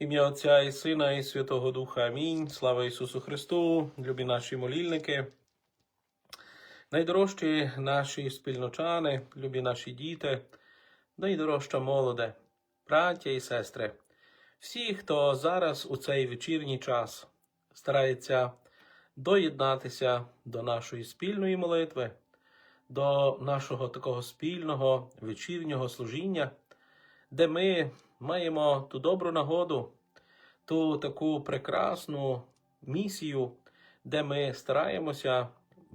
Ім'я Отця і Сина, і Святого Духа. Амінь. Слава Ісусу Христу, любі наші молільники. Найдорожчі наші спільночани, любі наші діти, найдорожча молоде, браття і сестри, всі, хто зараз у цей вечірній час старається доєднатися до нашої спільної молитви, до нашого такого спільного вечірнього служіння, де ми маємо ту добру нагоду, ту таку прекрасну місію, де ми стараємося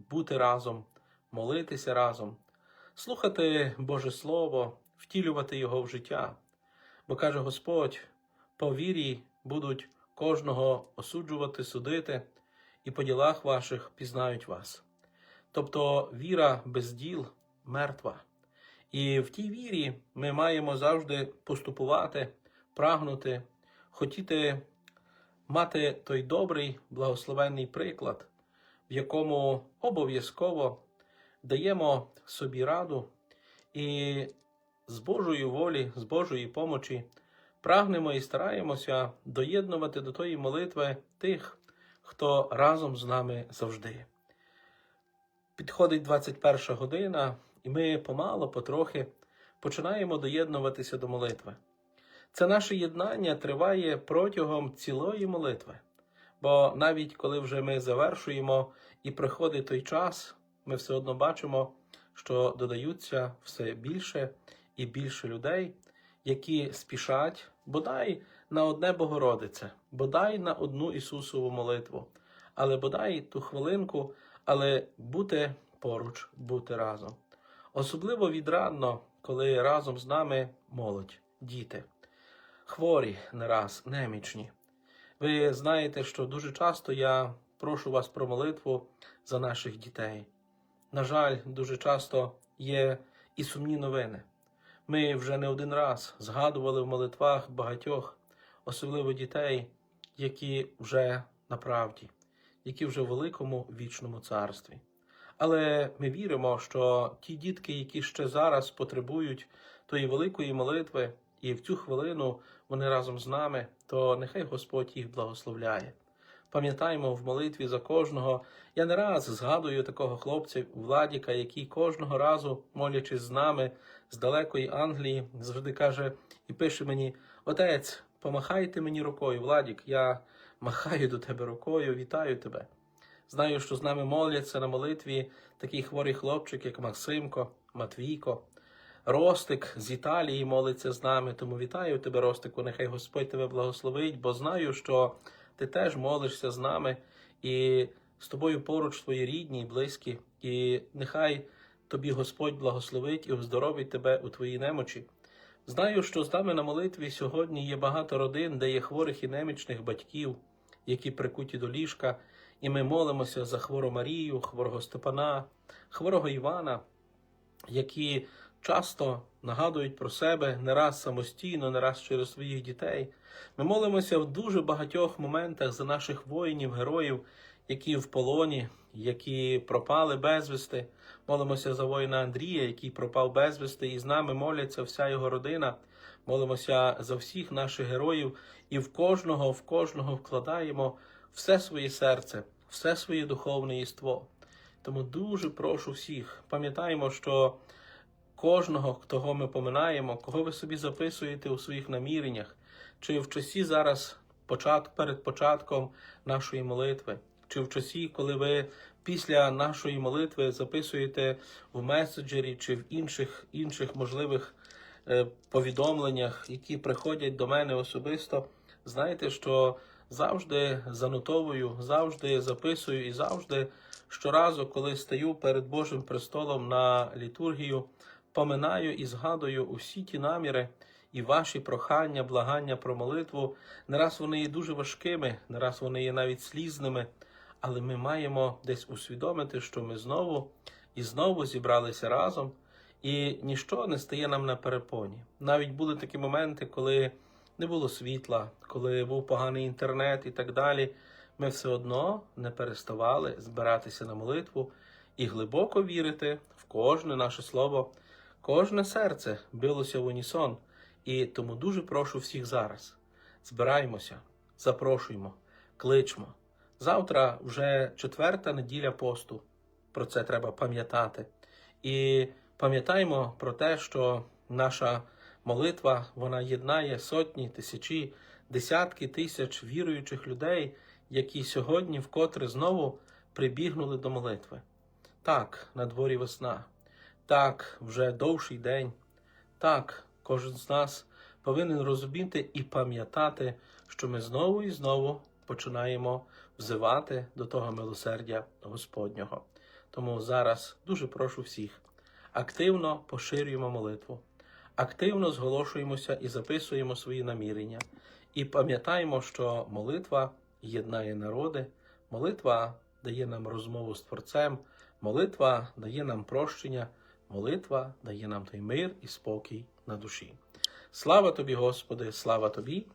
бути разом, молитися разом, слухати Боже Слово, втілювати Його в життя. Бо каже Господь: по вірі будуть кожного осуджувати, судити, і по ділах ваших пізнають вас. Тобто віра без діл мертва. І в тій вірі ми маємо завжди поступувати, прагнути, хотіти мати той добрий, благословенний приклад, в якому обов'язково даємо собі раду і з Божої волі, з Божої помочі прагнемо і стараємося доєднувати до тої молитви тих, хто разом з нами завжди. Підходить 21 година, і ми помало, потрохи починаємо доєднуватися до молитви. Це наше єднання триває протягом цілої молитви. Бо навіть коли вже ми завершуємо і приходить той час, ми все одно бачимо, що додаються все більше і більше людей, які спішать бодай на одне Богородице, бодай на одну Ісусову молитву, але бодай ту хвилинку, але бути поруч, бути разом. Особливо відрадно, коли разом з нами молодь, діти, хворі не раз, немічні. Ви знаєте, що дуже часто я прошу вас про молитву за наших дітей. На жаль, дуже часто є і сумні новини. Ми вже не один раз згадували в молитвах багатьох, особливо дітей, які вже на правді, які вже в великому вічному царстві. Але ми віримо, що ті дітки, які ще зараз потребують тої великої молитви, і в цю хвилину вони разом з нами, то нехай Господь їх благословляє. Пам'ятаємо в молитві за кожного. Я не раз згадую такого хлопця Владіка, який кожного разу, молячись з нами з далекої Англії, завжди каже і пише мені: Отець, помахайте мені рукою, Владік, я махаю до тебе рукою, вітаю тебе. Знаю, що з нами моляться на молитві такий хворий хлопчик, як Максимко, Матвійко. Ростик з Італії молиться з нами, тому вітаю тебе, Ростику. Нехай Господь тебе благословить, бо знаю, що ти теж молишся з нами, і з тобою поруч твої рідні і близькі, і нехай тобі Господь благословить і оздоровить тебе у твоїй немочі. Знаю, що з нами на молитві сьогодні є багато родин, де є хворих і немічних батьків, які прикуті до ліжка, і ми молимося за хвору Марію, хворого Степана, хворого Івана, які часто нагадують про себе не раз самостійно, не раз через своїх дітей. Ми молимося в дуже багатьох моментах за наших воїнів, героїв, які в полоні, які пропали безвісти. Молимося за воїна Андрія, який пропав безвісти, і з нами моляться вся його родина. Молимося за всіх наших героїв, і в кожного, в кожного вкладаємо все своє серце, все своє духовне єство. Тому дуже прошу всіх, пам'ятаємо, що кожного, кого ми поминаємо, кого ви собі записуєте у своїх наміреннях, чи в часі зараз перед початком нашої молитви, чи в часі, коли ви після нашої молитви записуєте в меседжері чи в інших, інших можливих е, повідомленнях, які приходять до мене особисто, знайте, що завжди занотовую, завжди записую і завжди щоразу, коли стаю перед Божим престолом на літургію, поминаю і згадую усі ті наміри і ваші прохання, благання про молитву. Не раз вони є дуже важкими, не раз вони є навіть слізними, але ми маємо десь усвідомити, що ми знову і знову зібралися разом, і ніщо не стає нам на перепоні. Навіть були такі моменти, коли не було світла, коли був поганий інтернет і так далі. Ми все одно не переставали збиратися на молитву і глибоко вірити в кожне наше слово, кожне серце билося в унісон. І тому дуже прошу всіх зараз. Збираємося, запрошуємо, кличмо. Завтра вже четверта неділя посту. Про це треба пам'ятати. І пам'ятаємо про те, що наша молитва вона єднає сотні, тисячі, десятки тисяч віруючих людей, які сьогодні вкотре знову прибігнули до молитви. Так, на дворі весна, так, вже довший день. Так, кожен з нас повинен розуміти і пам'ятати, що ми знову і знову починаємо взивати до того милосердя Господнього. Тому зараз дуже прошу всіх активно поширюємо молитву, активно зголошуємося і записуємо свої намірення. І пам'ятаємо, що молитва єднає народи, молитва дає нам розмову з Творцем, молитва дає нам прощення, молитва дає нам той мир і спокій на душі. Слава тобі, Господи, слава тобі,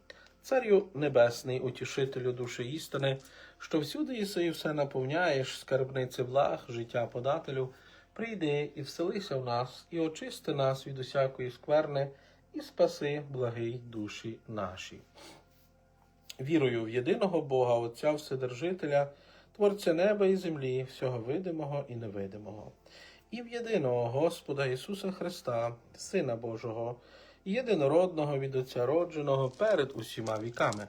Царю Небесний, утішителю душі істини, що всюди єси все наповняєш, скарбниці благ, життя подателю. Прийди і вселися в нас, і очисти нас від усякої скверни, і спаси благий душі наші. Вірую в єдиного Бога, Отця Вседержителя, Творця неба і землі, всього видимого і невидимого, і в єдиного Господа Ісуса Христа, Сина Божого, єдинородного від Отця родженого перед усіма віками.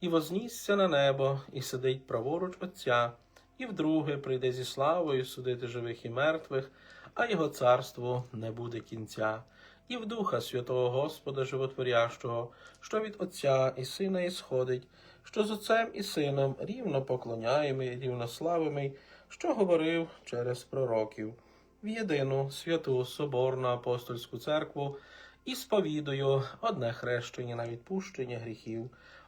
і вознісся на небо, і сидить праворуч Отця, і вдруге прийде зі славою судити живих і мертвих, а його царству не буде кінця. І в Духа Святого Господа Животворящого, що від Отця і Сина ісходить, що з Отцем і Сином рівно поклоняємий, рівно славимий, що говорив через пророків, в єдину святу Соборну апостольську церкву і сповідую одне хрещення на відпущення гріхів,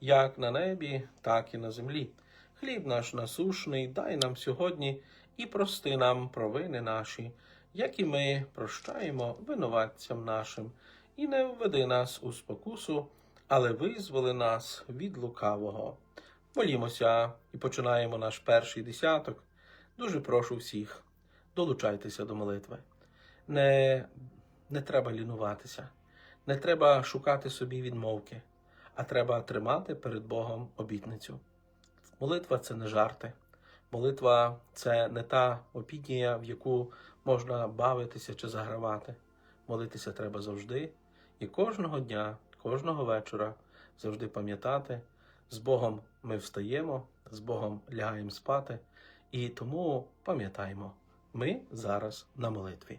як на небі, так і на землі. Хліб наш насушний, дай нам сьогодні і прости нам провини наші, як і ми прощаємо винуватцям нашим, і не введи нас у спокусу, але визволи нас від лукавого. Молімося і починаємо наш перший десяток. Дуже прошу всіх, долучайтеся до молитви. Не, не треба лінуватися, не треба шукати собі відмовки, а треба тримати перед Богом обітницю. Молитва це не жарти. Молитва це не та опідія, в яку можна бавитися чи загравати. Молитися треба завжди і кожного дня, кожного вечора завжди пам'ятати, з Богом ми встаємо, з Богом лягаємо спати, і тому пам'ятаємо, ми зараз на молитві.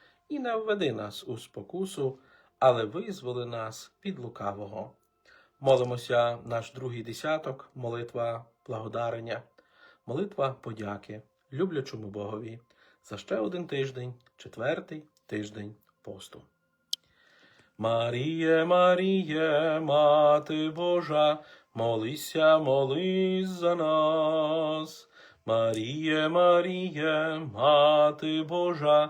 і не введи нас у спокусу, але визволи нас від лукавого. Молимося наш другий десяток, молитва благодарення, молитва подяки, люблячому Богові, за ще один тиждень, четвертий тиждень посту. Маріє, Маріє, Мати Божа, молися, молись за нас. Маріє, Маріє, Мати Божа,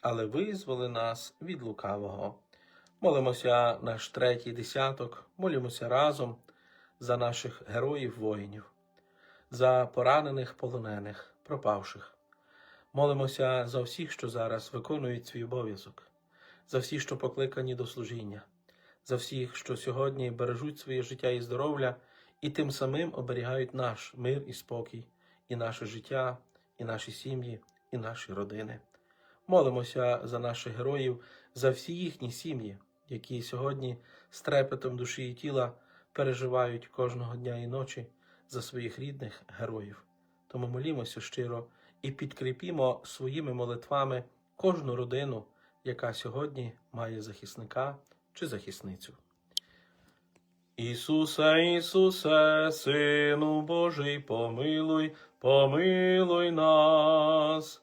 але визволи нас від лукавого. Молимося наш третій десяток, молімося разом за наших героїв воїнів, за поранених полонених, пропавших. Молимося за всіх, що зараз виконують свій обов'язок, за всіх, що покликані до служіння, за всіх, що сьогодні бережуть своє життя і здоров'я, і тим самим оберігають наш мир і спокій, і наше життя, і наші сім'ї, і наші родини. Молимося за наших героїв, за всі їхні сім'ї, які сьогодні з трепетом душі і тіла переживають кожного дня і ночі за своїх рідних героїв. Тому молімося щиро і підкріпімо своїми молитвами кожну родину, яка сьогодні має захисника чи захисницю. Ісусе, Ісусе, Сину Божий, помилуй, помилуй нас.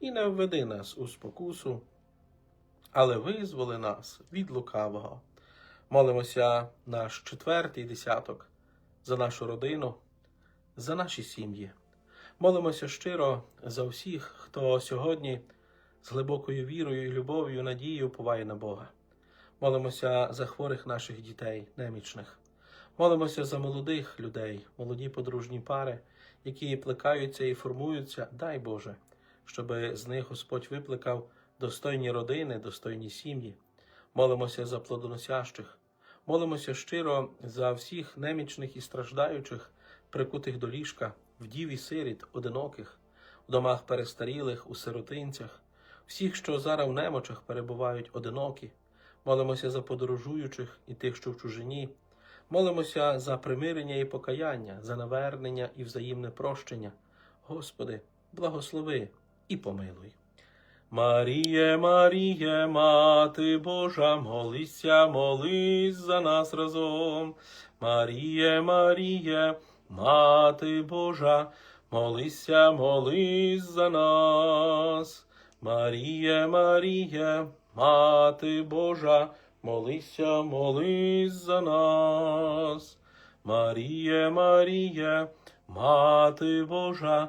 і не введи нас у спокусу, але визволи нас від лукавого. Молимося наш четвертий десяток за нашу родину, за наші сім'ї. Молимося щиро за всіх, хто сьогодні з глибокою вірою і любов'ю, надією уповає на Бога. Молимося за хворих наших дітей, немічних. Молимося за молодих людей, молоді подружні пари, які плекаються і формуються, дай Боже, щоб з них Господь випликав достойні родини, достойні сім'ї. Молимося за плодоносящих. Молимося щиро за всіх немічних і страждаючих, прикутих до ліжка, вдів і сиріт, одиноких, у домах перестарілих, у сиротинцях, всіх, що зараз в немочах перебувають одинокі. Молимося за подорожуючих і тих, що в чужині. Молимося за примирення і покаяння, за навернення і взаємне прощення. Господи, благослови і помилуй. Маріє, Маріє, Мати Божа, молися, молись за нас разом. Маріє, Маріє, Мати Божа, молися, молись за нас. Маріє, Маріє, Мати Божа, молися, молись за нас. Маріє, Маріє, Мати Божа,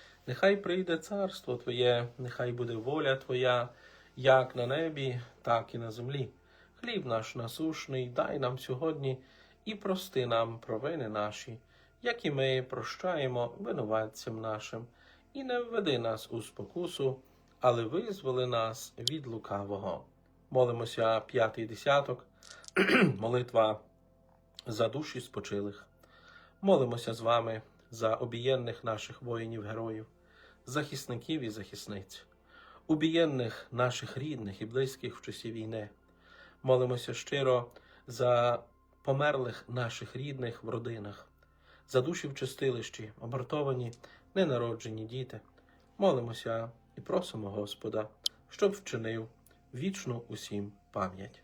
нехай прийде царство Твоє, нехай буде воля Твоя, як на небі, так і на землі. Хліб наш насушний, дай нам сьогодні і прости нам провини наші, як і ми прощаємо винуватцям нашим, і не введи нас у спокусу, але визволи нас від лукавого. Молимося п'ятий десяток, молитва за душі спочилих. Молимося з вами за обієнних наших воїнів-героїв, захисників і захисниць, убієнних наших рідних і близьких в часі війни. Молимося щиро за померлих наших рідних в родинах, за душі в чистилищі, обортовані, ненароджені діти. Молимося і просимо Господа, щоб вчинив вічну усім пам'ять.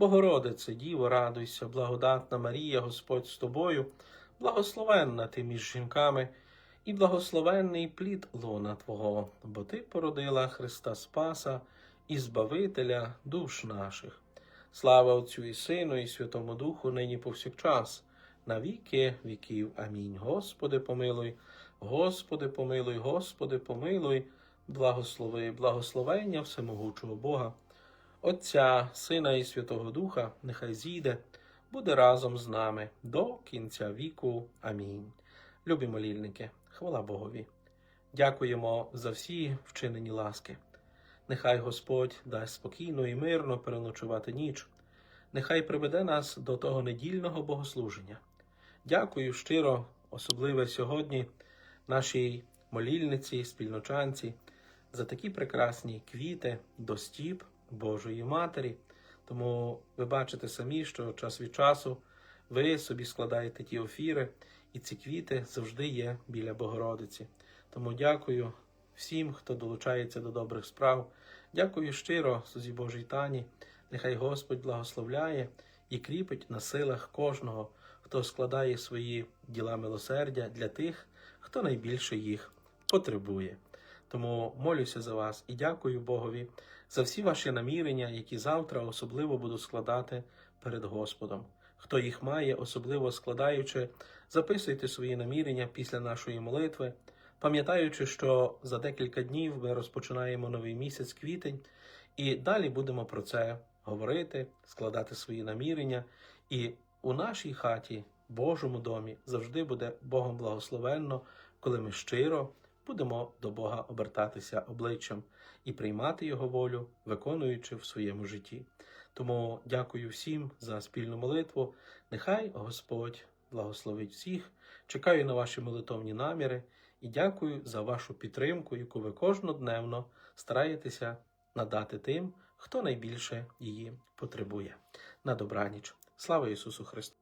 Богородице, Діво, радуйся, благодатна Марія, Господь з тобою, благословенна ти між жінками, і благословенний плід лона Твого, бо Ти породила Христа Спаса і Збавителя душ наших. Слава Отцю і Сину, і Святому Духу, нині повсякчас, на віки віків. Амінь. Господи, помилуй, Господи, помилуй, Господи, помилуй, благослови, благословення всемогучого Бога. Отця, Сина і Святого Духа, нехай зійде, буде разом з нами до кінця віку. Амінь. Любі молільники, хвала Богові. Дякуємо за всі вчинені ласки. Нехай Господь дасть спокійно і мирно переночувати ніч. Нехай приведе нас до того недільного богослуження. Дякую щиро, особливо сьогодні, нашій молільниці, спільночанці, за такі прекрасні квіти до стіп Божої Матері. Тому ви бачите самі, що час від часу ви собі складаєте ті офіри, і ці квіти завжди є біля Богородиці. Тому дякую всім, хто долучається до добрих справ. Дякую щиро, Сузі Божій Тані. Нехай Господь благословляє і кріпить на силах кожного, хто складає свої діла милосердя для тих, хто найбільше їх потребує. Тому молюся за вас і дякую Богові за всі ваші намірення, які завтра особливо буду складати перед Господом. Хто їх має, особливо складаючи, записуйте свої намірення після нашої молитви, пам'ятаючи, що за декілька днів ми розпочинаємо новий місяць квітень, і далі будемо про це говорити, складати свої намірення. І у нашій хаті, Божому домі, завжди буде Богом благословенно, коли ми щиро будемо до Бога обертатися обличчям і приймати Його волю, виконуючи в своєму житті. Тому дякую всім за спільну молитву. Нехай Господь благословить всіх. Чекаю на ваші молитовні наміри і дякую за вашу підтримку, яку ви кожнодневно стараєтеся надати тим, хто найбільше її потребує. На добраніч. Слава Ісусу Христу!